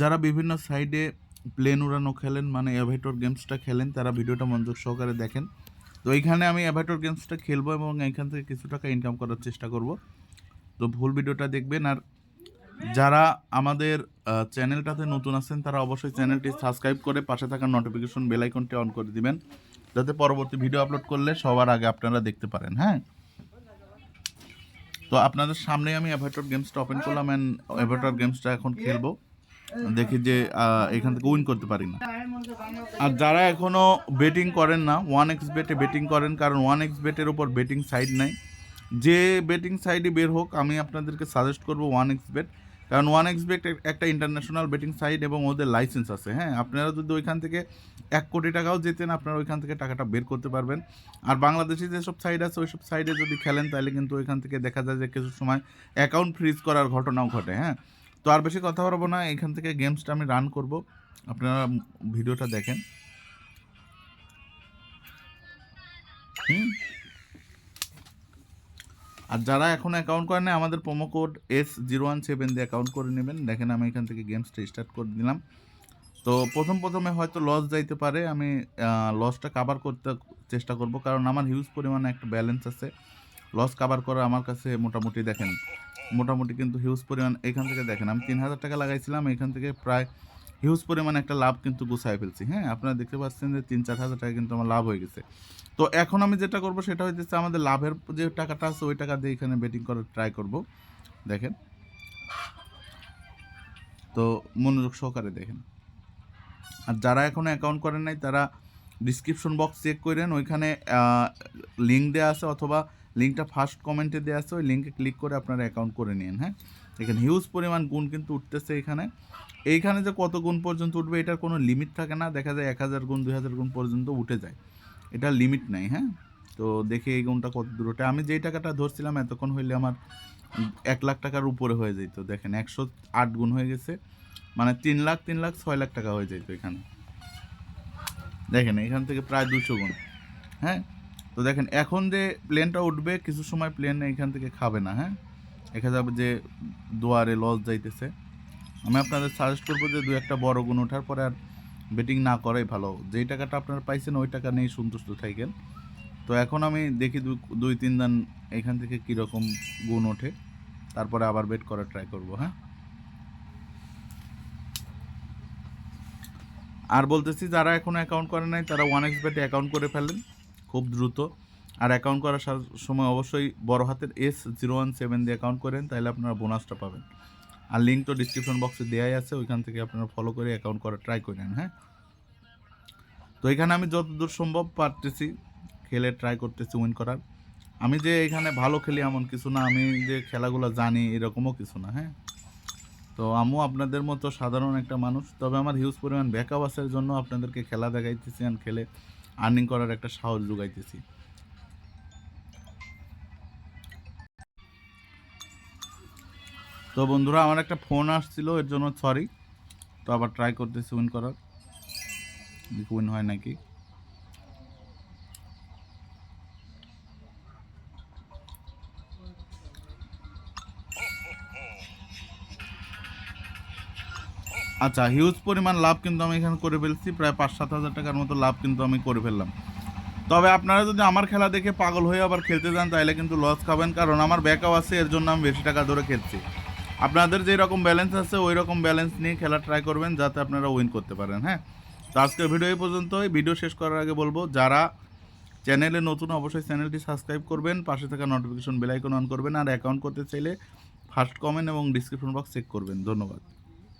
যারা বিভিন্ন সাইডে প্লেন উড়ানো খেলেন মানে অ্যাভাইটর গেমসটা খেলেন, তারা ভিডিওটা মনোযোগ সহকারে দেখেন। তো এইখানে আমি অ্যাভাইটর গেমসটা খেলব এবং এখান থেকে কিছু টাকা ইনকাম করার চেষ্টা করব। তো ভুল ভিডিওটা দেখবেন। আর যারা আমাদের চ্যানেলটাতে নতুন আছেন, তারা অবশ্যই চ্যানেলটি সাবস্ক্রাইব করে পাশে থাকা নোটিফিকেশন বেল আইকনটি অন করে দিবেন। যাতে পরবর্তী ভিডিও আপলোড করলে সবার আগে আপনারা দেখতে পারেন হ্যাঁ? তো আপনাদের সামনে আমি অ্যাভাইটর গেমসটা ওপেন করলাম অ্যান্ড অ্যাভাইটর গেমসটা এখন খেলব। দেখি যে এখান থেকে উইন করতে পারি না। আর যারা এখনও বেটিং করেন না ওয়ান এক্স বেটে বেটিং করেন, কারণ ওয়ান এক্স বেটের উপর বেটিং সাইড নাই। যে বেটিং সাইডে বের হোক, আমি আপনাদেরকে সাজেস্ট করব ওয়ান এক্স বেট কারণ ওয়ান এক্স বেট একটা ইন্টারন্যাশনাল বেটিং সাইট এবং ওদের লাইসেন্স আছে হ্যাঁ? আপনারা যদি ওইখান থেকে এক কোটি টাকাও যেতেন আপনারা ওইখান থেকে টাকাটা বের করতে পারবেন। আর বাংলাদেশে যেসব সাইড আছে, ওইসব সাইডে যদি খেলেন, তাহলে কিন্তু ওইখান থেকে দেখা যায় যে কিছু সময় অ্যাকাউন্ট ফ্রিজ করার ঘটনাও ঘটে হ্যাঁ? তো আর বেশি কথা বলব না, এখান থেকে গেমসটা আমি রান করব। আপনারা ভিডিওটা দেখেন। হুম। আর যারা এখন অ্যাকাউন্ট করেন আমাদের promo code S zero one seven দিয়ে অ্যাকাউন্ট করে নেবেন। দেখেন আমি এখান থেকে গেমসটা স্টার্ট করে দিলাম। তো প্রথম প্রথমে হয়তো লস যাইতে পারে, আমি লসটা কাভার করতে চেষ্টা করব। কারণ আমার হিউজ পরিমাণে একটা ব্যালেন্স আছে। লস কাভার করা আমার কাছে মোটামুটি দেখেন মোটামুটি কিন্তু হিউজ পরিমাণ এখান থেকে দেখেন, আমি তিন হাজার টাকা লাগাইছিলাম, এখান থেকে প্রায় হিউজ পরিমাণে একটা লাভ কিন্তু গুছাই ফেলছি। হ্যাঁ আপনারা দেখতে পাচ্ছেন যে তিন চার হাজার টাকা কিন্তু আমার লাভ হয়ে গেছে। তো এখন আমি যেটা করব সেটা হইতেছে আমাদের লাভের যে টাকাটা আছে, ওই টাকা দিয়ে এখানে বেটিং করার ট্রাই করব। দেখেন। তো মনোযোগ সহকারে দেখেন। আর যারা এখনও অ্যাকাউন্ট করেন নাই, তারা ডিসক্রিপশন বক্স চেক করেন ওইখানে লিঙ্ক দেওয়া আছে অথবা লিঙ্কটা ফার্স্ট কমেন্টে দেওয়া আছে, ওই লিঙ্কে ক্লিক করে আপনারা অ্যাকাউন্ট করে নিন হ্যাঁ? এখানে হিউজ পরিমাণ গুণ কিন্তু উঠতেছে এখানে। এইখানে যে কত গুণ পর্যন্ত উঠবে, এটার কোনো লিমিট থাকে না। দেখা যায় এক হাজার গুণ, দুই হাজার গুণ পর্যন্ত উঠে যায়। এটার লিমিট নাই হ্যাঁ? তো দেখি এই গুণটা কত দূর ওঠে। আমি যেই টাকাটা ধরছিলাম, এতক্ষণ হইলে আমার এক লাখ টাকার উপরে হয়ে যেত দেখেন, একশো আট গুণ হয়ে গেছে। মানে তিন লাখ তিন লাখ, ছয় লাখ টাকা হয়ে যেত এখানে। দেখেন, এখান থেকে প্রায় দুশো গুণ হ্যাঁ? তো দেখেন, এখন যে প্লেনটা উঠবে, কিছু সময় প্লেন এখান থেকে খাবে না হ্যাঁ? দেখা যাবে যে দুয়ারে লস যাইতেছে। আমি আপনাদের সাজেস্ট করব যে দু একটা বড় গুণ ওঠার পরে আর বেটিং না করাই ভালো। যেই টাকাটা আপনারা পাইছেন, ওই টাকা নিয়েই সন্তুষ্ট থাকেন। তো এখন আমি দেখি দুই, তিন দান এখান থেকে কীরকম গুণ ওঠে। তারপরে আবার বেট করার ট্রাই করব হ্যাঁ? আর বলতেছি, যারা এখনও অ্যাকাউন্ট করে নাই, তারা ওয়ান এক্স বেটে অ্যাকাউন্ট করে ফেলেন, খুব দ্রুত। আর অ্যাকাউন্ট করার সময় অবশ্যই বড় হাতের এস জিরো ওয়ান সেভেন দিয়ে অ্যাকাউন্ট করেন, তাহলে আপনারা বোনাসটা পাবেন। আর লিঙ্ক তো ডিসক্রিপশন বক্সে দেওয়াই আছে, ওইখান থেকে আপনারা ফলো করে অ্যাকাউন্ট করা ট্রাই করেন হ্যাঁ? তো এখানে আমি যতদূর সম্ভব পারতেছি, খেলে ট্রাই করতেছি উইন করার। আমি যে এখানে ভালো খেলি এমন কিছু না, আমি যে খেলাগুলো জানি এরকমও কিছু না হ্যাঁ? তো আমিও আপনাদের মতো সাধারণ একটা মানুষ, তবে আমার হিউজ পরিমাণ ব্যাকআপ আসার জন্য আপনাদেরকে খেলা দেখাইতেছি আর খেলে আর্নিং করার একটা সাহস যোগাইতেছি। তো বন্ধুরা, আমার একটা ফোন আসছিল, এর জন্য সরি তো আবার ট্রাই করতেছি উইন করার। উইন হয় নাকি। আচ্ছা হিউজ পরিমাণ লাভ কিন্তু আমি এখানে করে ফেলছি, প্রায় পাঁচ সাত হাজার টাকার মতো লাভ কিন্তু আমি করে ফেললাম। তবে আপনারা যদি আমার খেলা দেখে পাগল হয়ে আবার খেলতে যান, তাহলে কিন্তু লস খাবেন, কারণ আমার ব্যাকআপ আছে, এর জন্য আমি বেশি টাকা ধরে খেলছি। আপনাদের যে রকম ব্যালেন্স আছে ওই রকম ব্যালেন্স নিয়ে খেলা ট্রাই করবেন, যাতে আপনারা উইন করতে পারেন হ্যাঁ? তো আজকের ভিডিও এই পর্যন্তই। ভিডিও শেষ করার আগে বলব, যারা চ্যানেলে নতুন, অবশ্যই চ্যানেলটি সাবস্ক্রাইব করবেন, পাশে থাকা নোটিফিকেশন বেল আইকন অন করবেন, আর অ্যাকাউন্ট করতে চাইলে ফার্স্ট কমেন্ট এবং ডিসক্রিপশন বক্স চেক করবেন। ধন্যবাদ।